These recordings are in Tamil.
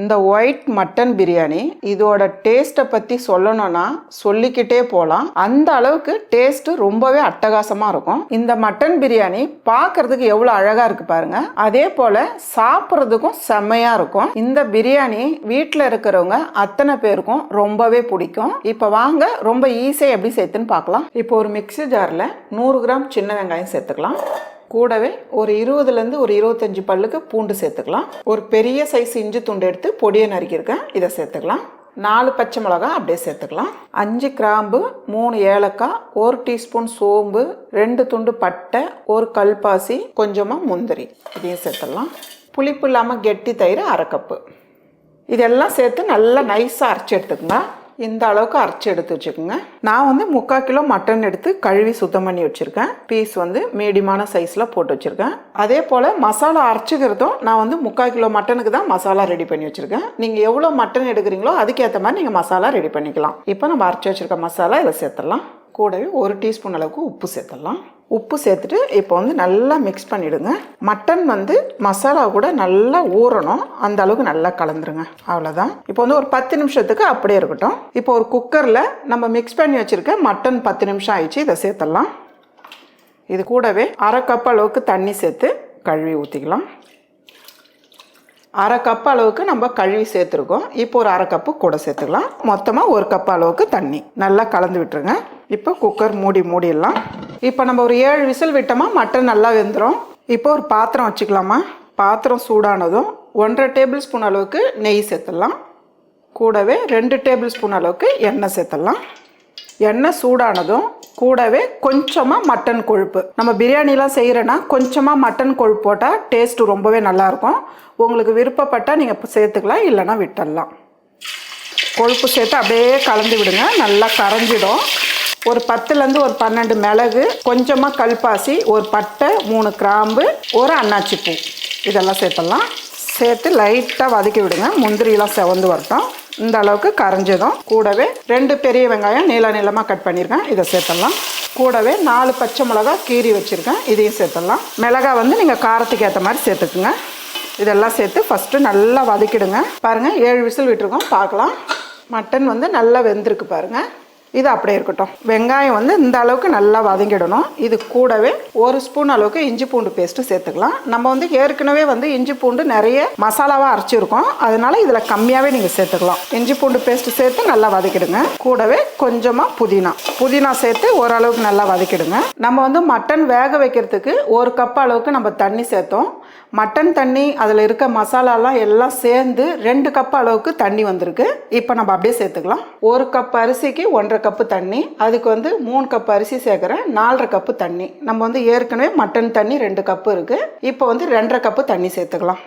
இந்த ஒயிட் மட்டன் பிரியாணி இதோட டேஸ்ட்டை பற்றி சொல்லணும்னா சொல்லிக்கிட்டே போகலாம் அந்த அளவுக்கு டேஸ்ட்டு ரொம்பவே அட்டகாசமாக இருக்கும். இந்த மட்டன் பிரியாணி பார்க்கறதுக்கு எவ்வளோ அழகாக இருக்கு பாருங்க. அதே போல் சாப்பிட்றதுக்கும் செம்மையாக இருக்கும். இந்த பிரியாணி வீட்டில் இருக்கிறவங்க அத்தனை பேருக்கும் ரொம்பவே பிடிக்கும். இப்போ வாங்க ரொம்ப ஈஸியாக எப்படி சேர்த்துன்னு பார்க்கலாம். இப்போ ஒரு மிக்ஸி ஜாரில் நூறு கிராம் சின்ன வெங்காயம் சேர்த்துக்கலாம். கூடவே ஒரு இருபதுலேருந்து ஒரு இருபத்தஞ்சி பல்லுக்கு பூண்டு சேர்த்துக்கலாம். ஒரு பெரிய சைஸ் இஞ்சி துண்டு எடுத்து பொடியை நறுக்கியிருக்கேன். இதை சேர்த்துக்கலாம். நாலு பச்சை மிளகா அப்படியே சேர்த்துக்கலாம். அஞ்சு கிராம்பு மூணு ஏலக்காய் ஒரு டீஸ்பூன் சோம்பு ரெண்டு துண்டு பட்டை ஒரு கல்பாசி கொஞ்சமாக முந்திரி. இதையும் சேர்த்துடலாம். புளிப்பு இல்லாமல் கெட்டி தயிர் அரை கப்பு. இதெல்லாம் சேர்த்து நல்லா நைஸாக அரைச்சி எடுத்துக்கலாம் இந்த அளவுக்கு அரைச்சி எடுத்து வச்சுக்கோங்க. நான் வந்து முக்கால் கிலோ மட்டன் எடுத்து கழுவி சுத்தம் பண்ணி வச்சுருக்கேன். பீஸ் வந்து மீடியமான சைஸில் போட்டு வச்சுருக்கேன். அதே போல் மசாலா அரைச்சிக்கிறதும் நான் வந்து முக்கால் கிலோ மட்டனுக்கு தான் மசாலா ரெடி பண்ணி வச்சுருக்கேன். நீங்கள் எவ்வளோ மட்டன் எடுக்கிறீங்களோ அதுக்கேற்ற மாதிரி நீங்கள் மசாலா ரெடி பண்ணிக்கலாம். இப்போ நம்ம அரைச்சி வச்சுருக்க மசாலா இதில் சேர்த்துடலாம். கூடவே ஒரு டீஸ்பூன் அளவுக்கு உப்பு சேர்த்துடலாம். உப்பு சேர்த்துட்டு இப்போ வந்து நல்லா மிக்ஸ் பண்ணிவிடுங்க மட்டன் வந்து மசாலா கூட நல்லா ஊறணும். அந்த அளவுக்கு நல்லா கலந்துருங்க. அவ்வளோதான் இப்போ வந்து ஒரு பத்து நிமிஷத்துக்கு அப்படியே இருக்கட்டும். இப்போ ஒரு குக்கரில் நம்ம மிக்ஸ் பண்ணி வச்சுருக்க மட்டன் பத்து நிமிஷம் ஆயிடுச்சு. இதை சேர்த்துடலாம். இது கூடவே அரை கப் அளவுக்கு தண்ணி சேர்த்து கழுவி ஊற்றிக்கலாம் அரை கப் அளவுக்கு நம்ம கழுவி சேர்த்துருக்கோம். இப்போ ஒரு அரை கப்பு கூட சேர்த்துக்கலாம். மொத்தமாக ஒரு கப் அளவுக்கு தண்ணி. நல்லா கலந்து விட்டுருங்க. இப்போ குக்கர் மூடி மூடிடலாம். இப்போ நம்ம ஒரு ஏழு விசில் விட்டோமா மட்டன் நல்லா வெந்துடும் இப்போ ஒரு பாத்திரம் வச்சுக்கலாமா? பாத்திரம் சூடானதும் ஒன்றரை டேபிள் ஸ்பூன் அளவுக்கு நெய் சேர்த்துடலாம். கூடவே ரெண்டு டேபிள் ஸ்பூன் அளவுக்கு எண்ணெய் சேர்த்துடலாம். எண்ணெய் சூடானதும் கூடவே கொஞ்சமாக மட்டன் கொழுப்பு. நம்ம பிரியாணிலாம் செய்கிறேன்னா கொஞ்சமாக மட்டன் கொழுப்பு போட்டால் டேஸ்ட்டு ரொம்பவே நல்லாயிருக்கும். உங்களுக்கு விருப்பப்பட்டால் நீங்கள் சேர்த்துக்கலாம் இல்லைன்னா விட்டுடலாம். கொழுப்பு சேர்த்து அப்படியே கலந்து விடுங்க நல்லா கரைஞ்சிடும். ஒரு பத்துலேருந்து ஒரு பன்னெண்டு மிளகு கொஞ்சமாக கல்பாசி ஒரு பட்டை மூணு கிராம்பு ஒரு அன்னாச்சி பூ. இதெல்லாம் சேர்த்துடலாம். சேர்த்து லைட்டாக வதக்கி விடுங்க. முந்திரியெலாம் செவந்து வரட்டும். இந்த அளவுக்கு கரைஞ்சதும். கூடவே ரெண்டு பெரிய வெங்காயம் நீள நீளமாக கட் பண்ணியிருக்கேன். இதை சேர்த்துடலாம். கூடவே நாலு பச்சை மிளகா கீறி வச்சுருக்கேன். இதையும் சேர்த்துடலாம். மிளகா வந்து நீங்கள் காரத்துக்கு ஏற்ற மாதிரி சேர்த்துக்குங்க. இதெல்லாம் சேர்த்து ஃபஸ்ட்டு நல்லா வதக்கிடுங்க. பாருங்கள் ஏழு விசில் விட்டுருக்கோம். பார்க்கலாம். மட்டன் வந்து நல்லா வெந்திருக்கு பாருங்கள் இது அப்படியே இருக்கட்டும். வெங்காயம் வந்து இந்த அளவுக்கு நல்லா வதங்கிடணும். இது கூடவே ஒரு ஸ்பூன் அளவுக்கு இஞ்சி பூண்டு பேஸ்ட்டு சேர்த்துக்கலாம். நம்ம வந்து ஏற்கனவே வந்து இஞ்சி பூண்டு நிறைய மசாலாவாக அரைச்சிருக்கோம். அதனால இதில் கம்மியாகவே நீங்கள் சேர்த்துக்கலாம். இஞ்சி பூண்டு பேஸ்ட்டு சேர்த்து நல்லா வதக்கிடுங்க. கூடவே கொஞ்சமாக புதினா. புதினா சேர்த்து ஓரளவுக்கு நல்லா வதக்கிடுங்க. நம்ம வந்து மட்டன் வேக வைக்கிறதுக்கு ஒரு கப் அளவுக்கு நம்ம தண்ணி சேர்த்தோம். மட்டன் தண்ணி அதில் இருக்க மசாலாலாம் எல்லாம் சேர்ந்து ரெண்டு கப் அளவுக்கு தண்ணி வந்திருக்கு. இப்போ நம்ம அப்படியே சேர்த்துக்கலாம். ஒரு கப் அரிசிக்கு ஒன்றரை கப்பு தண்ணி அதுக்கு வந்து மூணு கப் அரிசி சேர்க்குறேன் நாலரை கப்பு தண்ணி. நம்ம வந்து ஏற்கனவே மட்டன் தண்ணி ரெண்டு கப்பு இருக்குது இப்போ வந்து ரெண்டரை கப்பு தண்ணி சேர்த்துக்கலாம்.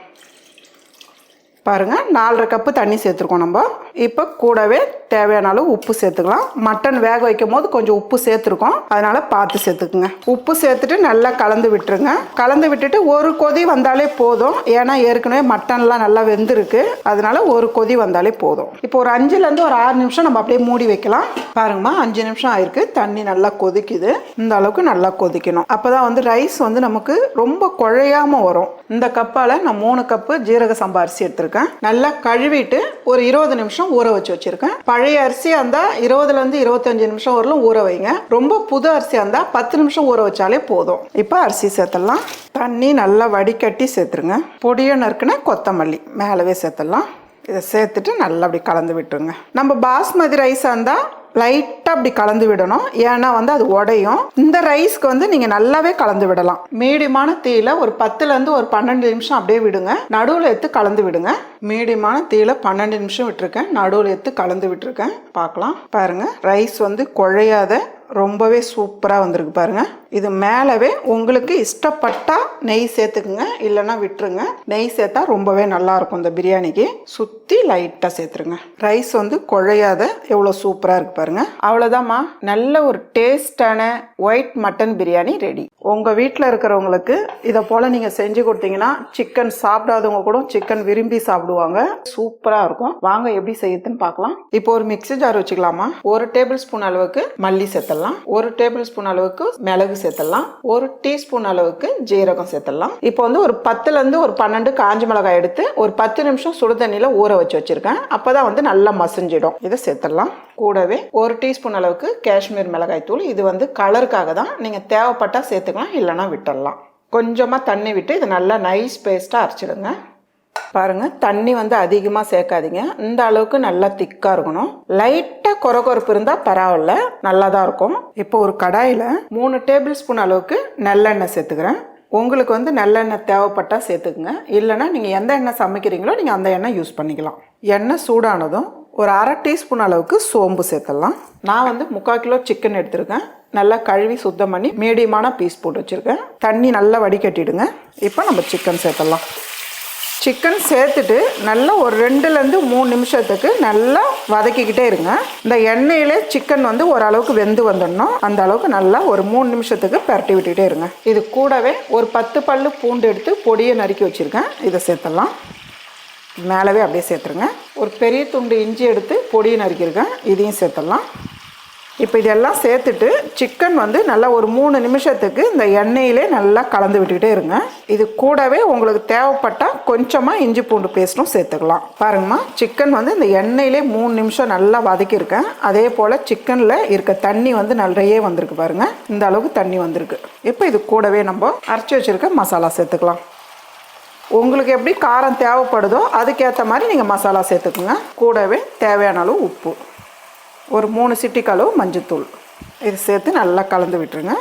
பாருங்கள் நாலரை கப்பு தண்ணி சேர்த்துருக்கோம் நம்ம. இப்போ கூடவே தேவையான அளவு உப்பு சேர்த்துக்கலாம். மட்டன் வேக வைக்கும் போது கொஞ்சம் உப்பு சேர்த்துருக்கோம். அதனால் பார்த்து சேர்த்துக்குங்க. உப்பு சேர்த்துட்டு நல்லா கலந்து விட்டுருங்க. கலந்து விட்டுட்டு ஒரு கொதி வந்தாலே போதும். ஏன்னா ஏற்கனவே மட்டன்லாம் நல்லா வெந்திருக்கு. அதனால ஒரு கொதி வந்தாலே போதும். இப்போ ஒரு அஞ்சுலேருந்து ஒரு ஆறு நிமிஷம் நம்ம அப்படியே மூடி வைக்கலாம். பாருங்கம்மா அஞ்சு நிமிஷம் ஆயிருக்கு. தண்ணி நல்லா கொதிக்குது. இந்த அளவுக்கு நல்லா கொதிக்கணும். அப்போ தான் வந்து ரைஸ் வந்து நமக்கு ரொம்ப குழையாமல் வரும். இந்த கப்பால் நான் மூணு கப்பு ஜீரக சம்பா அரிசி எடுத்துருக்கேன். நல்லா கழுவிட்டு ஒரு இருபது நிமிஷம் ஊற வச்சு வச்சுருக்கேன். பழைய அரிசியாக இருந்தால் இருபதுலேருந்து இருபத்தஞ்சு நிமிஷம் வரலும் ஊற வைங்க. ரொம்ப புது அரிசியாக இருந்தால் பத்து நிமிஷம் ஊற வச்சாலே போதும். இப்போ அரிசி சேர்த்துடலாம். தண்ணி நல்லா வடிகட்டி சேர்த்துருங்க. பொடியை நறுக்குன்னா கொத்தமல்லி மேலவே சேர்த்துடலாம். இதை சேர்த்துட்டு நல்லா அப்படி கலந்து விட்டுருங்க. நம்ம பாஸ்மதி ரைஸாக இருந்தால் லைட்டாக அப்படி கலந்து விடணும். ஏன்னா வந்து அது உடையும். இந்த ரைஸ்க்கு வந்து நீங்கள் நல்லாவே கலந்து விடலாம். மீடியமான தீயில ஒரு பத்துலேருந்து ஒரு பன்னெண்டு நிமிஷம் அப்படியே விடுங்க. நடுவில் எடுத்து கலந்து விடுங்க. மீடியமான தீயில பன்னெண்டு நிமிஷம் விட்டுருக்கேன். நடுவில் எடுத்து கலந்து விட்டுருக்கேன். பார்க்கலாம். பாருங்கள் ரைஸ் வந்து குழையாத ரொம்பவே சூப்பராக வந்திருக்கு பாருங்கள் இது மேலவே உங்களுக்கு இஷ்டப்பட்டால் நெய் சேர்த்துக்குங்க இல்லைன்னா விட்டுருங்க. நெய் சேர்த்தா ரொம்பவே நல்லாயிருக்கும் இந்த பிரியாணிக்கு. சுற்றி லைட்டாக சேர்த்துருங்க. ரைஸ் வந்து குழையாத எவ்வளோ சூப்பராக இருக்குது பாருங்க. அவ்வளோதாம்மா நல்ல ஒரு டேஸ்டான ஒயிட் மட்டன் பிரியாணி ரெடி. உங்கள் வீட்டில் இருக்கிறவங்களுக்கு இதை போல் நீங்கள் செஞ்சு கொடுத்தீங்கன்னா சிக்கன் சாப்பிடாதவங்க கூட சிக்கன் விரும்பி சாப்பிடுவாங்க. சூப்பராக இருக்கும். வாங்க எப்படி செய்யுதுன்னு பார்க்கலாம். இப்போ ஒரு மிக்ஸி ஜார் வச்சுக்கலாமா? ஒரு டேபிள் ஸ்பூன் அளவுக்கு மல்லி சேர்த்துடலாம். ஒரு டேபிள் ஸ்பூன் அளவுக்கு மிளகு சேர்த்துடலாம். ஒரு டீஸ்பூன் அளவுக்கு ஜீரகம் சேர்த்துடலாம். இப்போ வந்து ஒரு பத்துலேருந்து ஒரு பன்னெண்டு காஞ்ச மிளகாய் எடுத்து ஒரு பத்து நிமிஷம் சுடு தண்ணியில் ஊற வச்சு வச்சுருக்கேன். அப்போ தான் வந்து நல்லா மசிஞ்சிடும். இதை சேர்த்துடலாம். கூடவே ஒரு டீஸ்பூன் அளவுக்கு காஷ்மீர் மிளகாய் தூள் இது வந்து கலருக்காக தான் நீங்கள் தேவைப்பட்டால் அரைச்சிக்கலாம் இல்லைன்னா விட்டுடலாம். கொஞ்சமாக தண்ணி விட்டு இது நல்லா நைஸ் பேஸ்ட்டாக அரைச்சிடுங்க. பாருங்க தண்ணி வந்து அதிகமாக சேர்க்காதீங்க. இந்த அளவுக்கு நல்லா திக்காக இருக்கணும். லைட்டாக கொர கொரப்பு இருந்தால் பரவாயில்ல நல்லா தான் இருக்கும். இப்போ ஒரு கடாயில் மூணு டேபிள் ஸ்பூன் அளவுக்கு நல்லெண்ணெய் சேர்த்துக்கிறேன். உங்களுக்கு வந்து நல்லெண்ணெய் தேவைப்பட்டால் சேர்த்துக்குங்க. இல்லைன்னா நீங்கள் எந்த எண்ணெய் சமைக்கிறீங்களோ நீங்கள் அந்த எண்ணெய் யூஸ் பண்ணிக்கலாம். எண்ணெய் சூடானதும் ஒரு அரை டீஸ்பூன் அளவுக்கு சோம்பு சேர்த்துடலாம். நான் வந்து முக்கால் கிலோ சிக்கன் எடுத்திருக்கேன். நல்லா கழுவி சுத்தம் பண்ணி மீடியமான பீஸ் போட்டு வச்சுருக்கேன். தண்ணி நல்லா வடிகட்டிடுங்க. இப்போ நம்ம சிக்கன் சேர்த்துடலாம். சிக்கன் சேர்த்துட்டு நல்லா ஒரு ரெண்டுலேருந்து மூணு நிமிஷத்துக்கு நல்லா வதக்கிக்கிட்டே இருங்க. இந்த எண்ணெயில் சிக்கன் வந்து ஓரளவுக்கு வெந்து வந்துடணும். அந்த அளவுக்கு நல்லா ஒரு மூணு நிமிஷத்துக்கு பரட்டி விட்டுகிட்டே இருங்க. இது கூடவே ஒரு பத்து பல்லு பூண்டு எடுத்து பொடியை நறுக்கி வச்சுருக்கேன். இதை சேர்த்துடலாம். மேலவே அப்படியே சேர்த்துருங்க. ஒரு பெரிய துண்டு இஞ்சி எடுத்து பொடியை நறுக்கியிருக்கேன். இதையும் சேர்த்துடலாம். இப்போ இதெல்லாம் சேர்த்துட்டு சிக்கன் வந்து நல்லா ஒரு மூணு நிமிஷத்துக்கு இந்த எண்ணெயிலே நல்லா கலந்து விட்டுக்கிட்டே இருங்க. இது கூடவே உங்களுக்கு தேவைப்பட்டால் கொஞ்சமாக இஞ்சி பூண்டு பேஸ்ட்டும் சேர்த்துக்கலாம். பாருங்கம்மா சிக்கன் வந்து இந்த எண்ணெயிலே மூணு நிமிஷம் நல்லா வதக்கியிருக்கேன். அதே போல் சிக்கனில் இருக்க தண்ணி வந்து நிறைய வந்திருக்கு பாருங்கள் இந்த அளவுக்கு தண்ணி வந்திருக்கு. இப்போ இது கூடவே நம்ம அரைச்சி வச்சுருக்க மசாலா சேர்த்துக்கலாம். உங்களுக்கு எப்படி காரம் தேவைப்படுதோ அதுக்கேற்ற மாதிரி நீங்கள் மசாலா சேர்த்துக்குங்க. கூடவே தேவையான அளவு உப்பு. ஒரு மூணு சிட்டிக்களவு மஞ்சத்தூள். இது சேர்த்து நல்லா கலந்து விட்டுருங்க.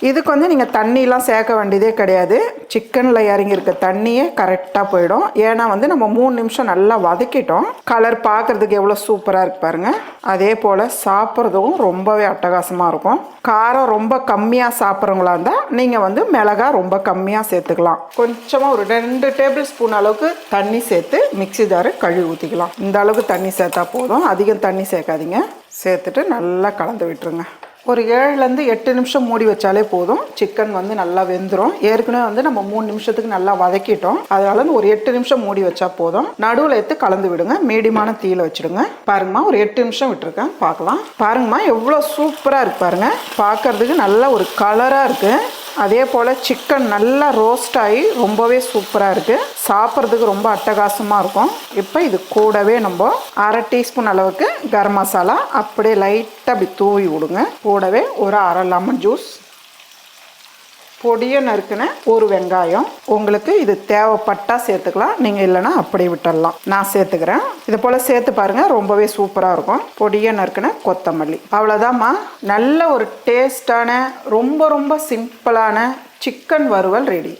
இதுக்கு வந்து நீங்கள் தண்ணிலாம் சேர்க்க வேண்டியதே கிடையாது. சிக்கனில் இறங்கியிருக்க தண்ணியே கரெக்டாக போயிடும். ஏன்னா வந்து நம்ம மூணு நிமிஷம் நல்லா வதக்கிட்டோம். கலர் பார்க்குறதுக்கு எவ்வளோ சூப்பராக இருக்கு பாருங்கள் அதே போல் சாப்பிட்றதும் ரொம்பவே அட்டகாசமாக இருக்கும். காரம் ரொம்ப கம்மியாக சாப்பிட்றவங்களா இருந்தால் நீங்கள் வந்து மிளகா ரொம்ப கம்மியாக சேர்த்துக்கலாம். கொஞ்சமாக ஒரு ரெண்டு டேபிள் ஸ்பூன் அளவுக்கு தண்ணி சேர்த்து மிக்ஸி ஜாரு கழுவி ஊற்றிக்கலாம் இந்த அளவுக்கு தண்ணி சேர்த்தா போதும். அதிகம் தண்ணி சேர்க்காதீங்க. சேர்த்துட்டு நல்லா கலந்து விட்டுருங்க. ஒரு ஏழுலேருந்து எட்டு நிமிஷம் மூடி வச்சாலே போதும். சிக்கன் வந்து நல்லா வெந்துடும் ஏற்கனவே வந்து நம்ம மூணு நிமிஷத்துக்கு நல்லா வதக்கிட்டோம். அதனால ஒரு எட்டு நிமிஷம் மூடி வச்சா போதும். நடுவில் எடுத்து கலந்து விடுங்க. மீடியமான தீயில வச்சுடுங்க. பாருங்கம்மா ஒரு எட்டு நிமிஷம் விட்டுருக்கேன். பார்க்கலாம். பாருங்கம்மா எவ்வளோ சூப்பராக இருக்கு பாருங்க. பார்க்கறதுக்கு நல்ல ஒரு கலராக இருக்குது அதே போல் சிக்கன் நல்லா ரோஸ்ட் ஆகி ரொம்பவே சூப்பராக இருக்குது சாப்பிட்றதுக்கு ரொம்ப அட்டகாசமாக இருக்கும். இப்போ இது கூடவே நம்ம அரை டீஸ்பூன் அளவுக்கு கரம் மசாலா அப்படியே லைட்டாக அப்படி தூவி விடுங்க. கூடவே ஒரு அரை லெமன் ஜூஸ் பொடியை நறுக்கின ஒரு வெங்காயம். உங்களுக்கு இது தேவைப்பட்டால் சேர்த்துக்கலாம். நீங்கள் இல்லைன்னா அப்படியே விட்டுடலாம் நான் சேர்த்துக்கிறேன். இது போல் சேர்த்து பாருங்கள் ரொம்பவே சூப்பராக இருக்கும். பொடியை நறுக்கின கொத்தமல்லி. அவ்வளோதாம்மா நல்ல ஒரு டேஸ்டான ரொம்ப ரொம்ப சிம்பிளான சிக்கன் வறுவல் ரெடி.